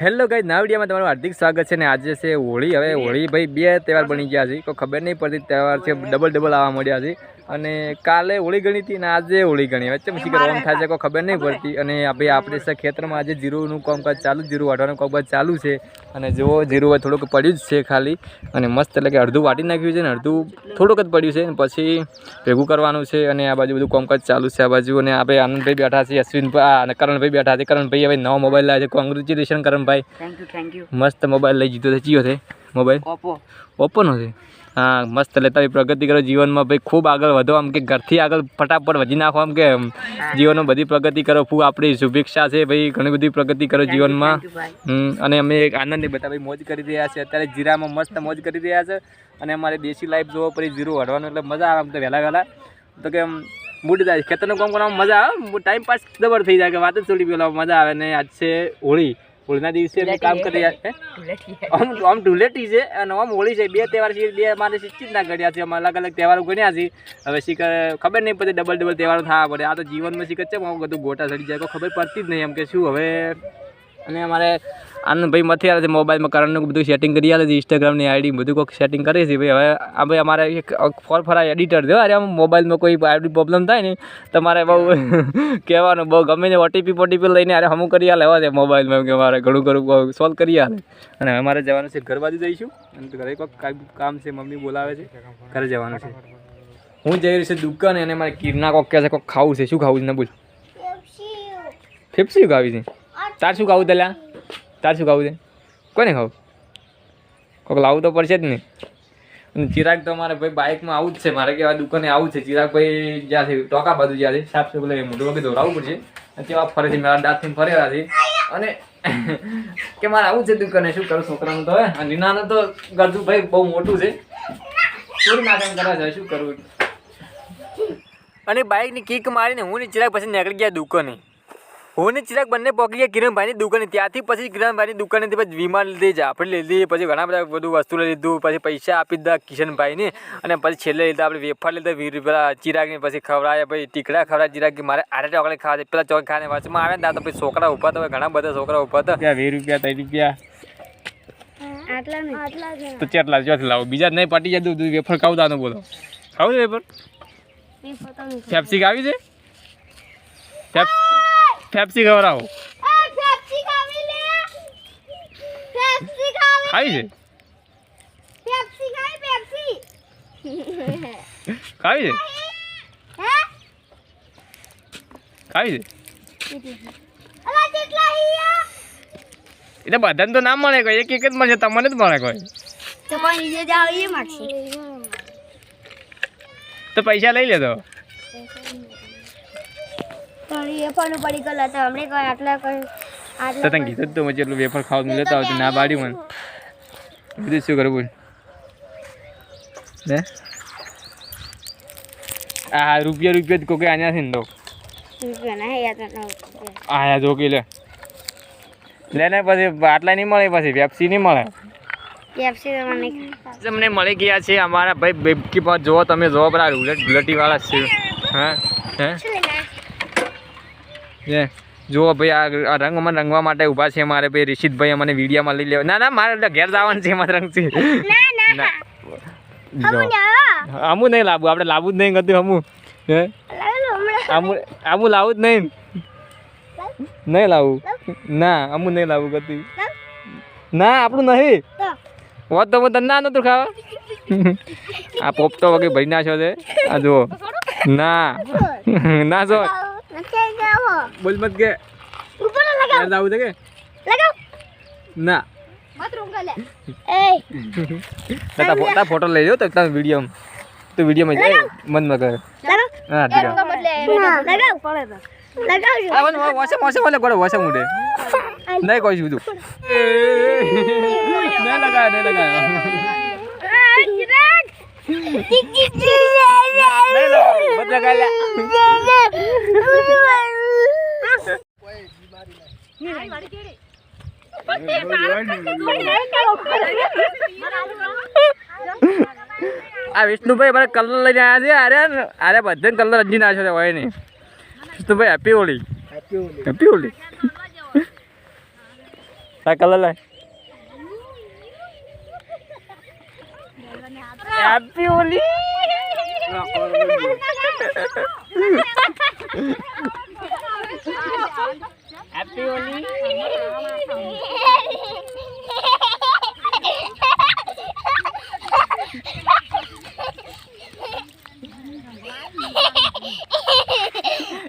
Hello ગાઈ નાવડિયામાં વિડીયોમાં તમારું હાર્દિક સ્વાગત છે ને આજે છે હોળી. હવે હોળી. ભાઈ બે તહેવાર બની ગયા છે. કોઈ ખબર નહીં પડતી તહેવાર છે ડબલ ડબલ આવવા મળ્યા છે. અને કાલે હોળી ગણી હતી અને આજે હોળી ગણી. વચ્ચે પછી ઓમ થાય છે કોઈ ખબર નહીં પડતી. અને ભાઈ આપણે છે ખેતરમાં આજે જીરુંનું કામકાજ ચાલુ જીરું વાટવાનું કામકાજ ચાલુ છે. અને જો જીરું થોડુંક પડ્યું જ છે ખાલી. અને મસ્ત એટલે કે અડધું વાટી નાખ્યું છે ને અડધું થોડુંક જ પડ્યું છે. ને પછી ભેગું કરવાનું છે અને આ બાજુ બધું કામકાજ ચાલુ છે આ બાજુ. અને આપણે આનંદભાઈ બેઠા છે અશ્વિનભાઈ અને કરણભાઈ બેઠા છે. કરણભાઈ હવે નવો મોબાઈલ લાવે છે. કોંગ્રેચ્યુલેશન કરણભાઈ. થેન્ક યુ થેન્ક યુ મસ્ત મોબાઈલ લઈ જીધો છે. ચિયો છે મોબાઈલ ઓપ્પો ઓપ્પોનો છે? હા મસ્ત લેતા પ્રગતિ કરો જીવનમાં. ભાઈ ખૂબ આગળ વધો. આમ કે ઘરથી આગળ ફટાફટ વધી નાખો આમ કે જીવનમાં બધી પ્રગતિ કરો. ખૂબ આપણી શુભેચ્છા છે ભાઈ ઘણી બધી પ્રગતિ કરો જીવનમાં. અને અમે એક આનંદની બધા ભાઈ મોજ કરી રહ્યા છે. અત્યારે જીરામાં મસ્ત મોજ કરી રહ્યા છે. અને અમારે દેશી લાઈફ જોવો પડી જીરું હડવાનું એટલે મજા આવે આમ તો વહેલા વહેલા. તો કે મૂડ જાય. ખેતરનું કામ કરવામાં મજા આવે ટાઈમ પાસ ડબલ થઈ જાય કે વાત જ થોડી પેલા મજા આવે ને. આજ છે હોળી. હોળીના દિવસે અમે કામ કરી. આમ આમ ઢુલેટી છે અને આમ હોળી છે. બે તહેવાર છે બે મારે સિસ્ટી ના ગણ્યા છે. અમે અલગ અલગ તહેવારો ગણ્યા છે. હવે શીખર ખબર નહીં પડતી ડબલ ડબલ તહેવારો થવા પડે. આ તો જીવનમાં શીખર છે. બધું ગોટા ચડી જાય ખબર પડતી જ નહીં. એમ કે શું હવે? અને અમારે આનંદભાઈ મથી આવે છે મોબાઈલમાં કરંટનું બધું સેટિંગ કરી આવે છે ઇન્સ્ટાગ્રામની આઈડી બધું કોઈક સેટિંગ કરી છે ભાઈ. હવે આ ભાઈ અમારે એક ફોર ફરા એડિટર છે અરે આમ મોબાઈલમાં કોઈ આઈડી પ્રોબ્લેમ થાય ને તમારે બહુ કહેવાનું બહુ ગમે તે ઓટીપી પોટીપી લઈને અરે હમું કરી આલે લેવા છે મોબાઈલમાં કે મારે ઘણું ઘણું સોલ્વ કરી આલે. અને હવે મારે જવાનું છે ઘર બાજુ જઈશું. અને ઘરે કોઈક કામ છે મમ્મી બોલાવે છે. ઘરે જવાનું છે. હું જઈ રહ્યો છું દુકાને અને મારે કિરના કોક કહે છે કોક ખાવું છે શું ખાવું છે? ને બોલ. ફેફસી ખાવી છે. તાર શું ખાવું તલ્યા તાર શું ખાવું છે? કોને ખાવું? કોક લાવવું તો પડશે જ ને. ચિરાગ તો મારે ભાઈ બાઇકમાં આવું જ છે. મારે કે દુકાને આવું છે. ચિરાગ ભાઈ જ્યાં છે, ટોકા બાજુ જ્યાં છે સાફ સફાઈ એટલે મોટું વગર દોરાવવું પડશે. તેવા ફરે છે, મારા દાંતથી ફરેલા છે. અને કે મારે આવું છે દુકાને, શું કરું? છોકરાનું તો હવે અને નાનું તો ગરજુ ભાઈ બહુ મોટું છે. ચોરી નાખમ કરવા જાય, શું કરવું અને બાઇકની કિક મારીને હું ને ચિરાગ પછી નીકળી ગયા દુકાને. હું ને ચિરાગ બંને પહોંચી ગયા કિરણભાઈની દુકાને. ત્યાંથી પછી કિરણભાઈની દુકાનેથી પછી વીમા લીધી જ આપણે લીધી પછી ઘણા બધા બધું વસ્તુ લઈ લીધું પછી પૈસા આપી દીધા કિશનભાઈને. અને પછી છેલ્લે લીધા આપણે વેફર લીધા વીર પેલા ચિરાગને પછી ખવડાવ્યા પછી ટીકડા ખવડાવ્યા. ચિરાગ કે મારે આરે ચોકલેટ ખાવા છે પેલા ચોક ખાને વચમાં આવે ને તો પછી છોકરા ઊભા હતા ઘણા બધા છોકરા ઊભા હતા. વીસ રૂપિયા ત્રણ રૂપિયા આટલા નહીં. આટલા જ તો ચેટલા ચોથી લાવો. બીજા નહીં પટી જાય તું વેફર ખાવું તાનું બોલો. ખાવું છે વેફર? કેપ્સિક આવી છે? ફેપ ફેપ્સી ખવડાવો ખાવી છે ખાવી છે ખાવી છે એટલે બધાને તો ના મળે કોઈ. એક એક જ મળશે તમને જ મળે કોઈ. તો કોઈ નીચે જાવ એ માગશે તો પૈસા લઈ લેતો પણ એ પણ પડી ગયેલા તો હમણે કોઈ આટલા કોઈ તો તને કીધું તો મને એટલું વેફર ખાવાનું લેતા આવતું ના મને. બીજું શું કરવું? ને આ રૂપિયા રૂપિયા જ કોકે આન્યા છે ને તો. રૂપિયા ના યાદ આયા જોકી લે. લે ને પછી આટલા નહીં મળે પછી પેપ્સી નહીં મળે. તો તમને મળી ગયા છે અમારા ભાઈ બેબકી પર જુઓ તમે જો પેલા રૂલેટ બુલેટી વાળા છે. હા? હે? એ જુઓ ભાઈ આ રંગ રંગમાં રંગવા માટે ઊભા છે મારે ભાઈ. રિશિતભાઈ અમને વિડીયામાં લઈ લેવા ના ના મારે ઘેર જવાનું છે એમાં રંગ છે. ના જો. અમુ નહીં લાવવું આપણે લાવું જ નહીં ગતું અમુ. હે? અમુ લાવું જ નહીં. નહીં લાવવું. ના અમુ નહીં લાવું ગતું. ના આપણું નહીં. હોત તો હું તને ના નતું ખાવા. આ પોપટો વગેરે ભરી નાખ્યો છે. આ જુઓ. ના. ના જો બોલ મત કે. ઘેર જવું છે કે? ના. તારા ફો- તારા ફોટો લઈ લો તો તારા વીડિયો તો વિડીયોમાં જાય. મનમાં કરે. હા ઠીક છે. આ વન વોસે વોસે બોલે ગોળે વોસે મુડે નહીં કોઈ બધું. નહીં લગાય નહીં લગાય નહીં લગાય મત લગાય લે આ વિષ્ણુભાઈ મારે કલર લઈને આવ્યા છે. અરે અરે બધા કલર અંજી નાખ્યો છે હોય નહીં. વિષ્ણુભાઈ હેપી હોળી. હેપી હોળી. આ કલર લાય. Happy Holi happy Holi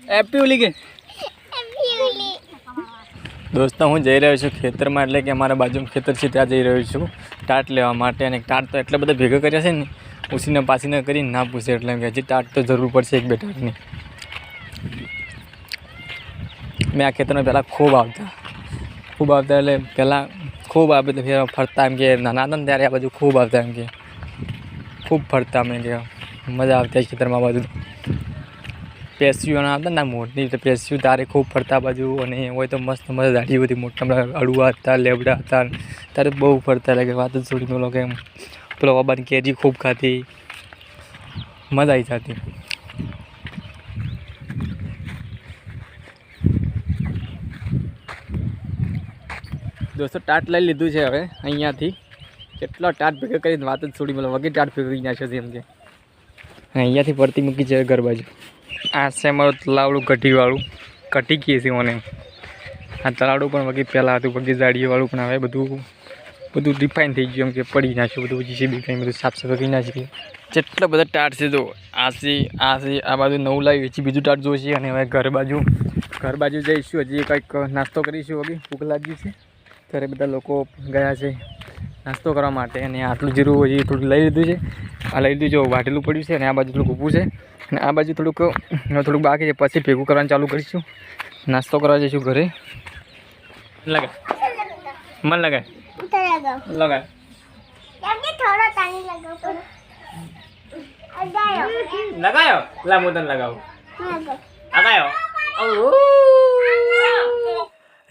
happy Holi કે? દોસ્તો, હું જઈ રહ્યો છું ખેતરમાં, એટલે કે અમારા બાજુમાં ખેતર છે, ત્યાં જઈ રહ્યો છું. ટાટ લેવા માટે અને ટાટ તો એટલા બધા ભેગા કર્યા છે ને ઉસીને પાસીને કરીને ના પૂછે, એટલે કે હજી ટાટ તો જરૂર પડશે એક બે ટાટની મેં આ ખેતરમાં પહેલાં ખૂબ આવતા. ખૂબ આવતા એટલે પહેલાં ખૂબ આવે બધું ફેર ફરતા એમ કે નાના હતા ને ત્યારે આ બાજુ ખૂબ આવતા એમ કે. ખૂબ ફરતા મેં કે. મજા આવતી ખેતરમાં બધું. બાજુ પેસ્યુ આવતા ને મોટી તો પેસ્યુ તારે ખૂબ ફરતા બાજુ અને હોય તો મસ્ત મસ્ત દાઢી બધી મોટા અડુઆ હતા, લેબડા હતા તારે બહુ ફરતા લાગે વાત જ છોડી પેલો કે પેલો બાબાની કેરી ખૂબ ખાતી મજા આવી જતી. દોસ્તો ટાટ લઈ લીધું છે હવે અહીંયાથી. કેટલો ટાટ ભેગા કરીને વાત જ છોડી પેલો વગેરે ટાટ ભેગા નાખ્યો છે એમ કે. અહીંયાથી પડતી મૂકી છે ઘર બાજુ. આ છે અમારું તલાવડું કઢીવાળું. કઢી કહીએ છીએ મને આ તલાવડું પણ વગેરે પહેલાં હતું વગેરે જાડીવાળું પણ હવે બધું બધું રિફાઇન થઈ ગયું એમ કે પડી નાખ્યું બધું પછી સીબી કંઈ બધું સાફ સફાઈ કરી નાખી જેટલા બધા ટાટ છે તો આ છે આ છે આ બાજુ નવું લાવી પછી બીજું ટાટ જોઈશે અને હવે ઘર બાજુ ઘર બાજુ જઈશું હજી કંઈક નાસ્તો કરીશું વગી ભૂખ લાગી છે. ત્યારે બધા લોકો ગયા છે નાસ્તો કરવા માટે અને આટલું જીરું હજી થોડું લઈ લીધું છે. આ લઈ લીધું જો વાટેલું પડ્યું છે અને આ બાજુ થોડુંક ઊભું છે. અને આ બાજુ થોડુંક થોડુંક બાકી છે. પછી ભેગું કરવાનું ચાલુ કરીશું. નાસ્તો કરવા જઈશું ઘરે. લગાય મન લગાય લગાય લગાયો? લા તને લગાવું. લગાયો?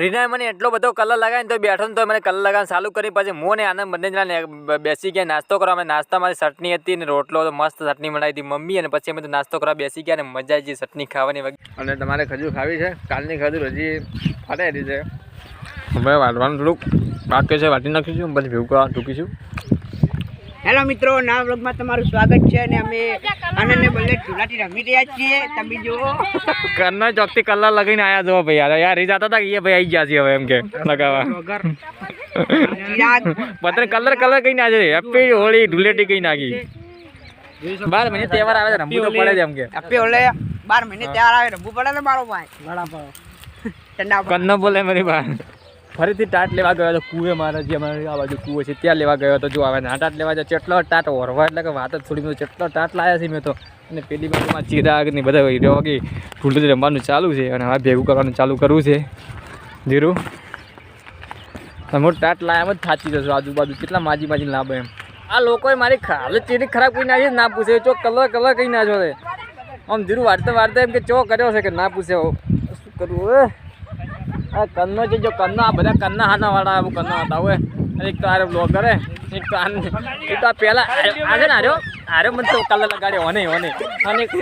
રીનાએ મને એટલો બધો કલર લગાવીને તો બેઠો ને તો મને કલર લગાવવાનું ચાલુ કરી. પછી હું ને આનંદ બંને જણા બેસી ગયા નાસ્તો કરવા. અમે નાસ્તામાંથી ચટણી હતી અને રોટલો તો મસ્ત ચટણી બનાવી હતી મમ્મી અને પછી અમે તો નાસ્તો કરવા બેસી ગયા અને મજા આવી ચટણી ખાવાની વગેરે અને તમારે ખજૂર ખાવી છે? કાલની ખજૂર હજી ફાટેલી છે. હવે વાટવાનું થોડુંક બાકી છે વાટી નાખીશું પછી ભેગું ટૂંકીશું. હેલો મિત્રો નવા વ્લોગમાં તમારું સ્વાગત છે અને અમે આનંદને બદલે ચૂલાથી રમી રહ્યા છીએ. તમે જુઓ. ઘરના ચોકથી કલર લગાવીને આયા જો ભાઈ યાર. યાર રીત હતા કે એ ભાઈ આવી ગયા છે હવે એમ કે લગાવવા. પત્ર કલર કલર કઈ નાખે હેપી હોળી ધૂળેટી કઈ નાખી બાર મહિને તહેવાર આવે છે રમવું તો પડે છે એમ કે. હેપી ઓલે બાર મહિને તહેવાર આવે રમવું પડે ને મારો ભાઈ. ઠંડા. કન્નો બોલે મારી બા. ફરીથી ટાટ લેવા ગયો હતો કુએ મારા, જે અમારે આ બાજુ કુવો છે, ત્યાં લેવા ગયો હતો, જો આવે ના ટાટ લેવા જાય, ચેટલો ટાટ ઓરવા, એટલે કે વાત જ થોડી મેં, ચેટલો ટાટ લાવ્યા છે મેં તો. અને પેલી બાજુમાં ચિરાગ ને બધા હીરો વાગી ઢૂંઢું રમવાનું ચાલુ છે, અને હવે ભેગું કરવાનું ચાલુ કરવું છે. ધીરું તમે ટાટ લાયા જ થાચી જશો આજુબાજુ, કેટલા માજી માજી લાભ એમ. આ લોકોએ મારી ખાલી ચેરી ખરાબ કોઈ નાખી ના પૂછે, ચો કલર કલર કઈ ના છે આમ ધીરું વાર્તા વાર્તા એમ કે ચો કર્યો છે કે ના પૂછે શું કરવું આ કન્નો છે જો કન્નો આ બધા કન્ના હાના વાળા આવું કન્નો હતા હોય અને એક તો આરે બ્લોગ કરે એક તો આને એક તો આ પેલા આ છે ને આર્યો આર્યો મને તો કલર લગાડ્યો ઓને ઓને અને એક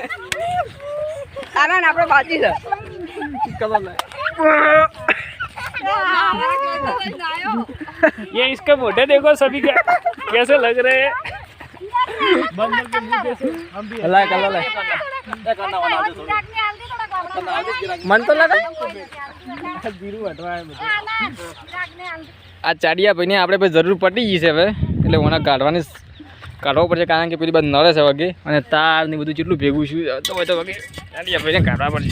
આનંદ આપણે બાજી છે કલર ये इसके मोटे देखो सभी क्या कैसे लग रहे हैं अल्लाह कलर મન તો લાગે? આ ચાડિયા ભાઈને આપણે ભાઈ જરૂર પટી ગઈ છે હવે. એટલે ઓના કાઢવાની કાઢવો પડશે કારણ કે પેલી બાદ નડે છે વગે. અને તાર ને બધું જેટલું ભેગું છું તો હોય તો વગે. ચાડિયા ભાઈને કાઢવા પડશે.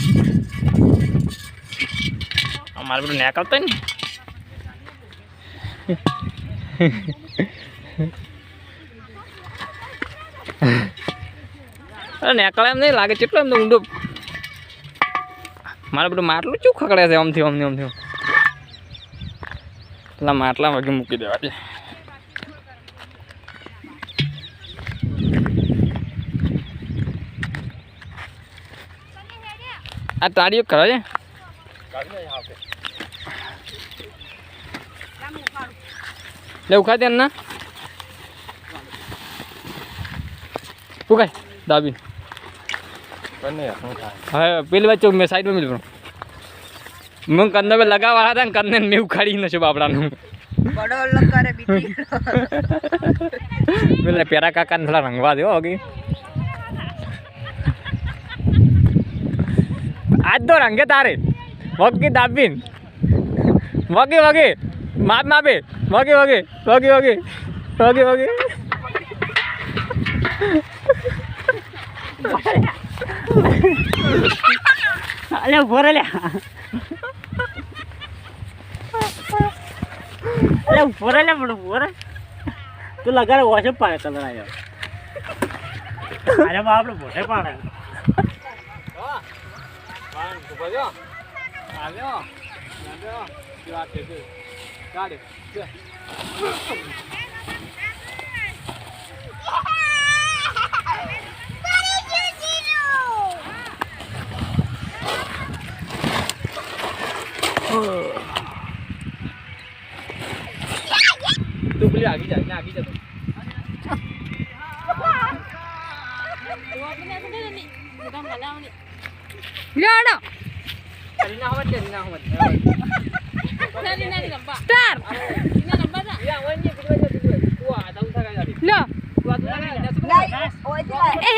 અમારે પેલું નેક આવતા ને. નેકળે એમ નહીં, લાગે કેટલો એમ ઊંડો મારે બધું માટલું ચૂક ખકડે છે? આમથી આમથી આમથી. પેલા માટલા વાગે મૂકી દેવા છે આ તારી કરે છે લે દે ના ઉખાય દાબી હવે પેલી વાત મેં સાઈડમાં મિલ હું કંદો પે લગાવવા હતા ને કંદને મેં ઉખાડી નશું બાપડાનું. પેલા પેરા કાકાને થોડા રંગવા દેવો ઓકે આજ તો રંગે તારે. વગી દાબીન. વગે વગે. માપ માપે. વગે વગે. વગે વગે. વગે વગે. અલે ઊભો લે. અલે ઊભો લે, પણ ઊભો રે. તું લગાડે વોશે પાડે કલર આવ્યો અરે બાપ આપણે મોઢે પાડે. તું આગી જા જા રીના હોત સ્ટાર. લો એ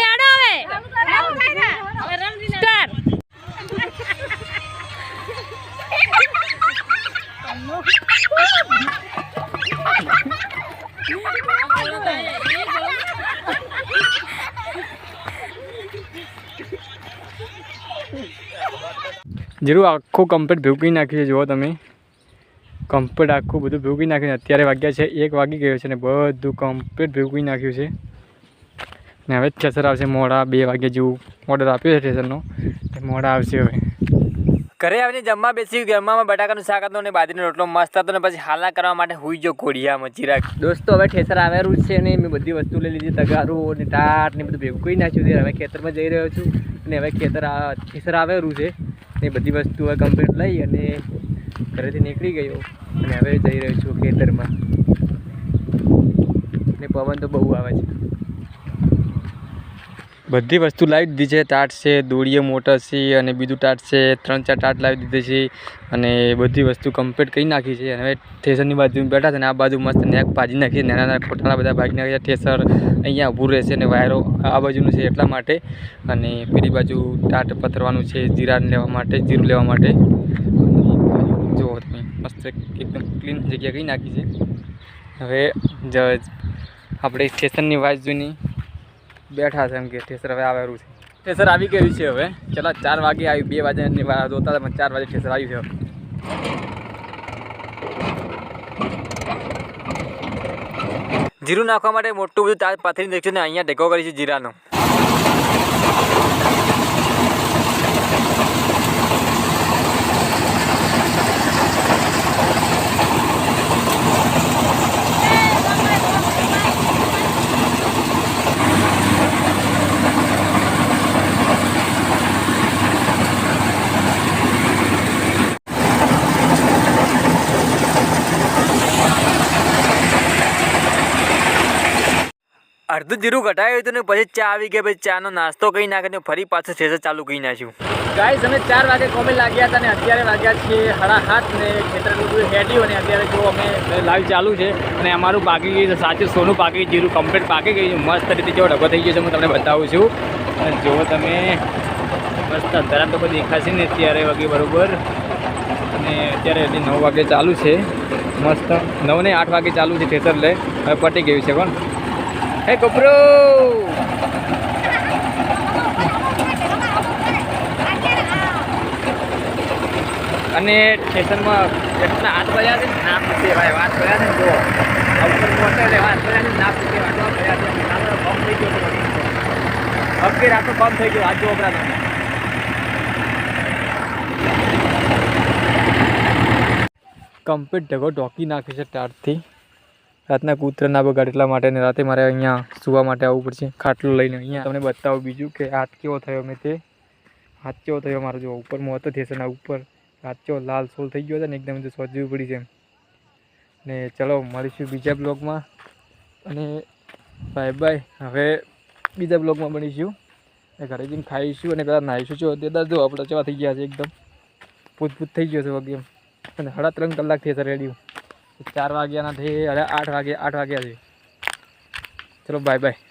સ્ટાર. જીરું આખું કમ્પ્લીટ ભેગું નાખ્યું છે જુઓ તમે. કમ્પ્લીટ આખું બધું ભેગું નાખ્યું છે. અત્યારે વાગ્યા છે એક વાગી ગયો છે ને બધું કમ્પ્લીટ ભેગું નાખ્યું છે. ને હવે ઠેસર આવશે મોડા બે વાગ્યા જેવું. ઓર્ડર આપ્યો છે ઠેસરનો તે મોડા આવશે હવે. ઘરે આવીને જમવા બેસી જમવામાં બટાકાનું શાક હતું અને બાજરીનો રોટલો મસ્ત હતો ને પછી હાલના કરવા માટે હુઈ જો ઘોડિયામાં ચિરાગ. દોસ્તો હવે ઠેસર આવેલું છે ને. મેં બધી વસ્તુ લઈ લીધી તગારું ને ટાટ ને બધું ભેગું કરી નાખ્યું છે. હવે ખેતરમાં જઈ રહ્યો છું. અને હવે ખેતર ઠેસર આવેલું છે. ને બધી વસ્તુ હવે કમ્પ્લીટ લઈ અને ઘરેથી નીકળી ગયો. અને હવે જઈ રહ્યો છું ખેતરમાં. ને પવન તો બહુ આવે છે. બધી વસ્તુ લાવી દીધી છે. ટાટ છે, દોડીએ, મોટર છે અને બીજું ટાટ છે. ત્રણ ચાર ટાટ લાવી દીધી છે અને બધી વસ્તુ કમ્પ્લીટ કરી નાખી છે. અને હવે ઠેસરની બાજુ બેઠા છે ને, આ બાજુ મસ્ત નેક ભાજી નાખી નાના નાના ખોટાના બધા ભાગી નાખ્યા છે. ઠેસર અહીંયા ઊભું રહેશે અને વાયરો આ બાજુનું છે એટલા માટે. અને પેલી બાજુ ટાટ પથરવાનું છે, જીરા લેવા માટે, જીરું લેવા માટે. જુઓ તમે, મસ્ત એકદમ ક્લીન જગ્યા કરી નાખી છે. હવે જ આપણે સ્ટેશનની વાત જોઈને બેઠા છે એમ કે ઠેસર હવે આવેલું છે. ઠેસર આવી ગયું છે હવે. ચલા, ચાર વાગે આવ્યું બે વાગે જોતા હતા, પણ ચાર વાગે ઠેસર આવ્યું છે જીરું નાખવા માટે મોટું બધું તાજ પાથરી નાખ્યું ને, અહીંયા ઢેકો કરી છે જીરાનો. અડધું જીરું ઘટાયું હતું ને પછી ચા આવી ગયા પછી ચાનો નાસ્તો કરી નાખીને ફરી પાછું સેસર ચાલુ કરી નાખ્યું. ગાઈસ અમે ચાર વાગે કોમે લાગ્યા હતા ને અત્યારે વાગ્યા છીએ હળા હાથ ને ખેતર બધું હેડ્યું અને અત્યારે જો અમે લાઈવ ચાલુ છે અને અમારું પાકી ગયું સાચું સોનું પાકી ગયું, જીરું કમ્પ્લીટ પાકી ગયું છે મસ્ત રીતે જો ડબ્બો થઈ ગયો છે હું તમને બતાવું છું. અને જો તમે મસ્ત અંધારા તો કોઈ દેખાશે ને અત્યારે વાગે બરાબર. અને અત્યારે હજી નવ વાગે ચાલુ છે. મસ્ત નવ ને આઠ વાગે ચાલુ છે થેતર લે. હવે પટી ગયું છે કોણ? હે કપરો અને સ્ટેશનમાં એટલા હાથ ભર્યા છે? ને પૂછે ભાઈ, વાત કર્યા છે જો ઉપર મોટો એટલે વાત કર્યા છે ને પૂછે વાંચવા ભર્યા છે. નાનો બમ થઈ ગયો છે બધું. બમ થઈ ગયો આજ જો તમે. કમ્પ્લીટ ઢગો ઢોકી નાખે છે ટાટથી. રાતના કૂતરા ના બગાડ એટલા માટે ને રાતે મારે અહીંયા સુવા માટે આવવું પડશે, ખાટલો લઈને અહીંયા. તમને બતાવું બીજું કે હાથ કેવો થયો મેં તે. હાથ કેવો થયો મારો જો ઉપર મોં હતો થેસરના ઉપર. હાથ કેવો લાલ સોલ થઈ ગયો છે ને, એકદમ સોજવી પડી છે ને ચલો, મળીશું બીજા બ્લોગમાં. અને બાય બાય હવે બીજા બ્લોગમાં બનીશું ને ઘરે જઈને ખાઈશું અને પહેલાં નાહીશું છો તે જો, આપણે ચવા થઈ ગયા છે એકદમ. પૂત પૂત થઈ ગયો છે વગેરે અને સાડા ત્રણ કલાક છે રેડી ચાર વાગ્યાના થઈ અરે આઠ વાગે આઠ વાગ્યા છે ચલો બાય બાય